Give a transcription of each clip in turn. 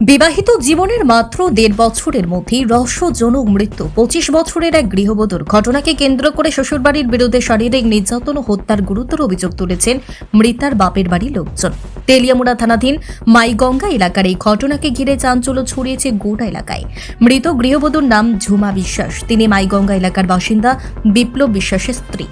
বিবাহিত জীবনের মাত্র দেড় বছরের মধ্যেই রহস্যজনক মৃত্যু। পঁচিশ বছরের এক গৃহবধূর ঘটনাকে কেন্দ্র করে শ্বশুরবাড়ির বিরুদ্ধে শারীরিক নির্যাতন ও হত্যার গুরুতর অভিযোগ তুলেছেন মৃতার বাপের বাড়ির লোকজন। তেলিয়ামুড়া থানাধীন মাইগঙ্গা এলাকার এই ঘটনাকে ঘিরে চাঞ্চল্য ছড়িয়েছে গোটা এলাকায়। মৃত গৃহবধূর নাম ঝুমা বিশ্বাস। তিনি মাইগঙ্গা এলাকার বাসিন্দা বিপ্লব বিশ্বাসের স্ত্রী।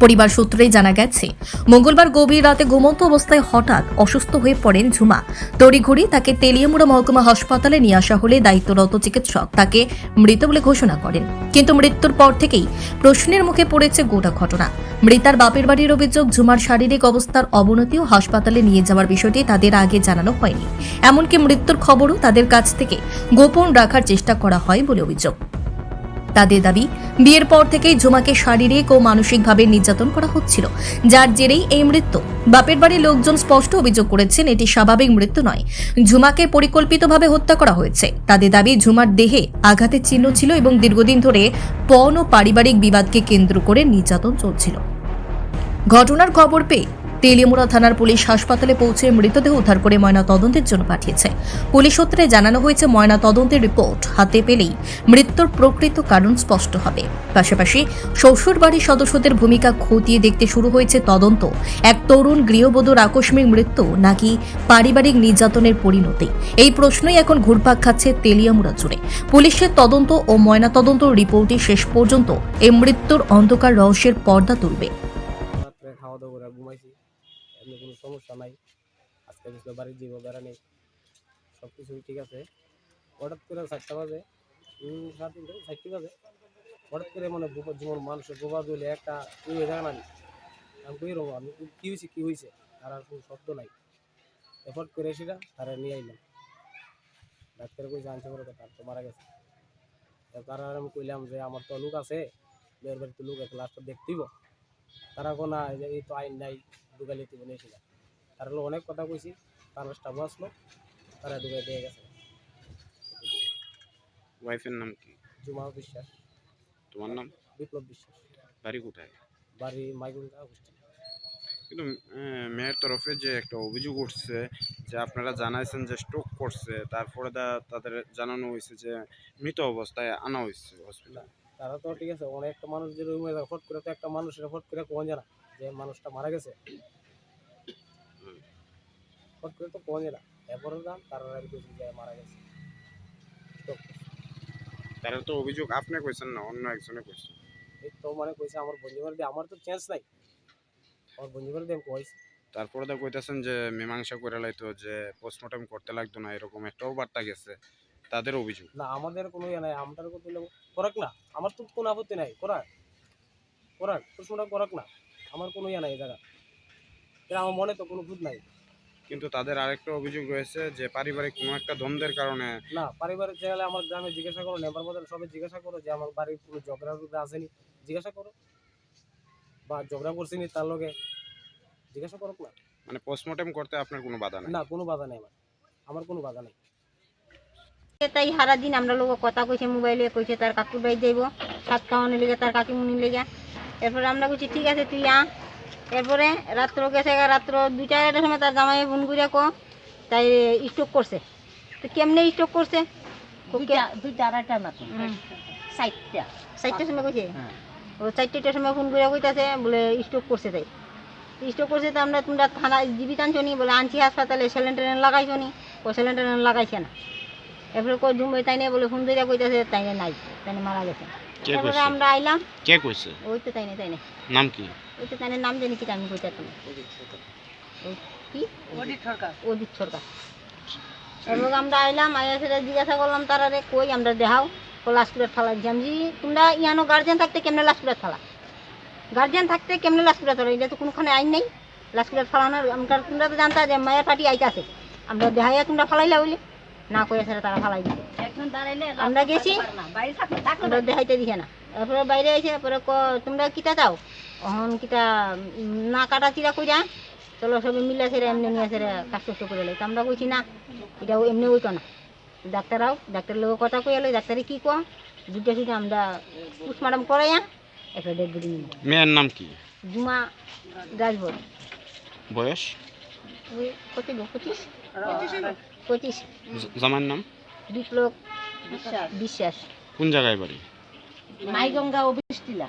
পরিবার সূত্রে জানা গেছে, মঙ্গলবার গভীর রাতে ঘুমন্ত অবস্থায় হঠাৎ অসুস্থ হয়ে পড়েন ঝুমা। তড়িঘড়ি তাকে তেলিয়ামুড়া মহকুমা হাসপাতালে নিয়ে আসা হলে দায়িত্বরত চিকিৎসক তাকে মৃত বলে ঘোষণা করেন। কিন্তু মৃত্যুর পর থেকেই প্রশ্নের মুখে পড়েছে গোটা ঘটনা। মৃতার বাপের বাড়ির অভিযোগ, ঝুমার শারীরিক অবস্থার অবনতি ও হাসপাতালে নিয়ে যাওয়ার বিষয়টি তাদের আগে জানানো হয়নি। এমনকি মৃত্যুর খবরও তাদের কাছ থেকে গোপন রাখার চেষ্টা করা হয় বলে অভিযোগ। তাদের দাবি, বিয়ের পর থেকেই ঝুমাকে শারীরিক ও মানসিকভাবে নির্যাতন করা হচ্ছিল। যার জেরেই এই মৃত্যু। বাপের বাড়ির লোকজন স্পষ্ট অভিযোগ করেছেন, এটি স্বাভাবিক মৃত্যু নয়। ঝুমাকে পরিকল্পিতভাবে হত্যা করা হয়েছে। তাদের দাবি, ঝুমার দেহে আঘাতের চিহ্ন ছিল এবং দীর্ঘদিন ধরে পণ ও পারিবারিক বিবাদকে কেন্দ্র করে নির্যাতন চলছিল। ঘটনার খবর পেয়ে তেলিয়ামুড়া থানার পুলিশ হাসপাতালে পৌঁছে মৃতদেহ উদ্ধার করে ময়না তদন্তের জন্য পাঠিয়েছে। পুলিশ সূত্রে জানানো হয়েছে ময়না তদন্তের রিপোর্ট হাতে পেলেই মৃত্যুর প্রকৃত কারণ স্পষ্ট হবে। পাশাপাশি শ্বশুর বাড়ির সদস্যদের ভূমিকা খতিয়ে দেখতে শুরু হয়েছে তদন্ত। এক তরুণ গৃহবধূর আকস্মিক মৃত্যু নাকি পারিবারিক নির্যাতনের পরিণতি? এই প্রশ্নই এখন ঘুরপাক খাচ্ছে তেলিয়ামুড়া জুড়ে। পুলিশের তদন্ত ও ময়না তদন্ত রিপোর্টই শেষ পর্যন্ত এই মৃত্যুর অন্ধকার রহস্যের পর্দা তুলবে। সমস্যা নাই। আজকে বুঝলো বাড়ির জীব বেড়া নেই সব কিছুই ঠিক আছে। হঠাৎ করে চারটা বাজে সাড়ে তিনটে, চারটে বাজে। হঠাৎ করে মানে যেমন মানুষের বোবা দিলে একটা তুই হয়ে যায় না নি। আমি কই রবো, আমি কি হয়েছে কি হয়েছে তার আর কোনো শব্দ নাই। এফোর্ট করে সেটা তারা নিয়ে আইলাম। ডাক্তার কই জানছে বড় কথা, তো মারা গেছে। তারা আর আমি কইলাম যে, আমার তো লোক আছে, মেয়ের বাড়িতে লোক আছে লাস্টটা দেখতেইব তারা কোনো এই তো আইন নাই ঢুকালে তুই নিয়েছিল তারা হলো অনেক কথা কইছি তার স্টাফ আসলো তারা ঢুকাই দিয়ে গেছে। ওয়াইফের নাম কি? জুমা বিশ্বাস। তোমার নাম? বিপ্লব বিশ্বাস। বাড়ি কোথায়? বাড়ি মাইগুঙ্গা হোস্টেল কিন্তু মেয়ের তরফে যে একটা অভিযোগ উঠছে যে আপনারা জানাইছেন যে স্ট্রোক করছে তারপরে দা- তাদের জানানো হয়েছে যে মৃত অবস্থায় আনা হয়েছে হসপিটাল তারা তো ঠিক আছে অনেকটা মানুষ যে রুমে ফট করে তো একটা মানুষের ফট করে কোন জানা যে মানুষটা মারা গেছে। করে তো এরপরে দাম তারা আর বেশি যায় মারা গেছে। তো তারা তো অভিযোগ আপনি কইছেন না অন্য একজনে কইছে। এই তো মানে কইছে আমার বন্ধু বাড়ি আমার তো চেঞ্জ নাই। আমার বন্ধু কইছি। তারপরে তো কইতাছেন যে মীমাংসা করে লাইতো যে পোস্টমর্টম করতে লাগতো না এরকম একটাও বার্তা গেছে। তাদের অভিযোগ। না আমাদের কোনো ইয়ে নাই আমাদের কত করাক না আমার তো কোনো আপত্তি নাই করাক। করাক প্রশ্নটা করাক না আমার কোনো ইয়ে নাই এই জায়গা আমার মনে তো কোনো ভূত নাই। কিন্তু তাদের আরেকটা অভিযোগ রয়েছে যে পারিবারিক কোনো একটা দ্বন্দ্বের কারণে। না পারিবারিক জায়গায় আমার গ্রামে জিজ্ঞাসা করো নেবার মধ্যে সবাই জিজ্ঞাসা করো যে আমার বাড়ির কোনো ঝগড়া আসেনি জিজ্ঞাসা করো। বা ঝগড়া করছিনি তার লগে জিজ্ঞাসা করো না। মানে পোস্টমর্টম করতে আপনার কোনো বাধা নেই? না কোনো বাধা নেই আমার। আমার কোনো বাধা নেই। তাই সারা দিন আমরা লোক কথা কইছে মোবাইলে কইছে তার কাকুর বাড়ি যাইব সাত খাওয়ানো লেগে তার কাকিমুনি লেগে। এরপরে আমরা কইছি ঠিক আছে তুই আ। এরপরে রাত্র গেছে রাত্র দুইটা আড়াইটার সময় তার জামাই ফোন করে কো তাই স্ট্রোক করছে। তো কেমনে স্ট্রোক করছে? দুইটা মতো চারটার সময় কইছে? হ্যাঁ। ও চারটেটার সময় ফোন করে কইতাছে বলে স্ট্রোক করছে তাই। স্ট্রোক করছে তো আমরা তোমরা থানা জীবিত আনছো নি বলে আনছি হাসপাতালে স্যালেন্ডার লাগাইছো নি। ও স্যালেন্ডার লাগাইছে না। এরপরে কই জুমে তাই নিয়ে বলে ফোন ধরে কইতাছে তাই নাই। তাই নিয়ে মারা গেছে। কে তারপরে কইছে? আমরা আইলাম। কে কইছে? ওই তো তাই নিয়ে তাই নিয়ে। নাম কি? ওই তো তাই নিয়ে নাম জানি কি আমি কইতে তুমি কি? অজিত সরকার। এরপর আমরা আইলাম আইয়া সেটা জিজ্ঞাসা করলাম তারা রে কই আমরা দেখাও? ও লাস্টপুরের ফালা দিলাম জি তোমরা ইয়ানো গার্জেন থাকতে কেমনে লাস্টপুরের ফালা গার্জেন থাকতে কেমনে লাস্টপুরের ফালা এটা তো কোনোখানে আইন নেই। লাস্টপুরের ফালানোর আমরা তোমরা তো জানতা যে মায়ের পার্টি আইতাছে। আমরা দেখাইয়া তোমরা ফালাইলা বলি না কইয়া সেটা তারা ফালাই দিছে। আমরা গেছি। দেখাইতে দিছে না। তারপরে বাইরে এসে পরে ক- তোমরা কিতা চাও অহন কিতা না কাটা চিরা কইরা চলো সবে মিলে সেরে এমনি নিয়ে সেরে কাজ কষ্ট করে লাই। আমরা কইছি না এটা এমনি হইতো না। ডাক্তার আও ডাক্তার লোক কথা কই এলো ডাক্তারে কি কো দুটো শুধু আমরা পোস্টমার্টম করাইয়া একটা ডেড বডি মেয়ের নাম কি? জুমা রাজভোগ বয়স? ওই কত পঁচিশ? পঁচিশ। জ- জামাইয়ের নাম? বিপ্লব বিশ্বাস। কোন জায়গায় বাড়ি? মাইগঙ্গা ও বৃষ্টিলা।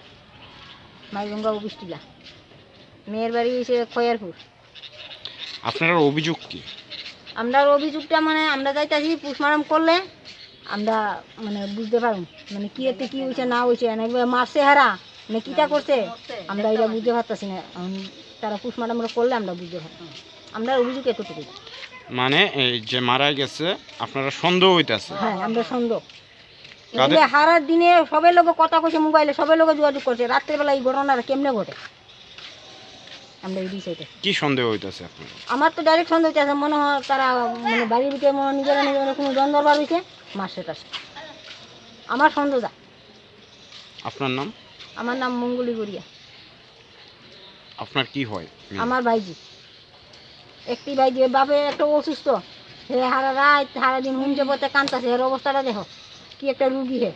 মাইগঙ্গা অবিষ্টিলা মেয়ের বাড়ি এসে খয়ারপুর। আপনার অভিযোগ কি? আমরা অভিযোগটা মানে আমরা যাইতাছি পুষমারাম করলে আমরা মানে বুঝতে পারুম মানে কি এতে কি হয়েছে না হয়েছে নাকি মারছে হারা না কিটা করছে আমরা এটা বুঝতে পারতাছি না তারা পুষমারাম করলে আমরা বুঝতে পারতাম। আমরা অভিযোগ এতটুকু মানে এই যে মারা গেছে আপনারা সন্দেহ হইতাছে। হ্যাঁ আমরা সন্দেহ। এগুলো হারার দিনে সবাই লোক কথা কইছে মোবাইলে সবাই লোক যোগাযোগ করছে। রাত্রেবেলা এই ঘটনাটা কেমনে ঘটে? আমরা এই বিষয়টা কি সন্দেহ হইতাছে আপনার আমার তো ডাইরেক্ট সন্দেহ হচ্ছে মনে হয় তারা মানে বাড়ির ভিতরে মনে নিজেরা নিজেরা কোনো দ্বন্দ্ব বার হয়েছে মাসে টাসে আমার সন্দেহ যা। আপনার নাম? আমার নাম মঙ্গলি গড়িয়া। আপনার কি হয়? আমার ভাইজি। একটি ভাইজি ওর বাপে একটা অসুস্থ সে হারা রাত সারা দিন হুমচে পথে কান্তাছে এর অবস্থাটা দেখো কি একটা রুগী হে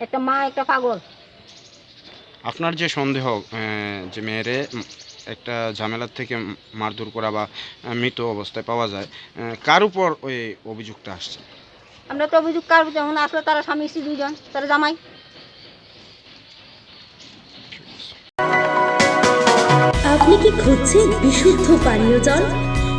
একটা মা একটা পাগল। আপনার যে সন্দেহ আহ, যে মেয়েরে একটা ঝামেলার থেকে মারধর করা বা মৃত অবস্থায় পাওয়া যায় আহ, কার উপর ওই অভিযোগটা আসছে? আমরা তো অভিযোগ কার যেমন আসলে তারা স্বামী স্ত্রী দুইজন তারা জামাই। আপনি কি খুঁজছেন বিশুদ্ধ পানীয় জল?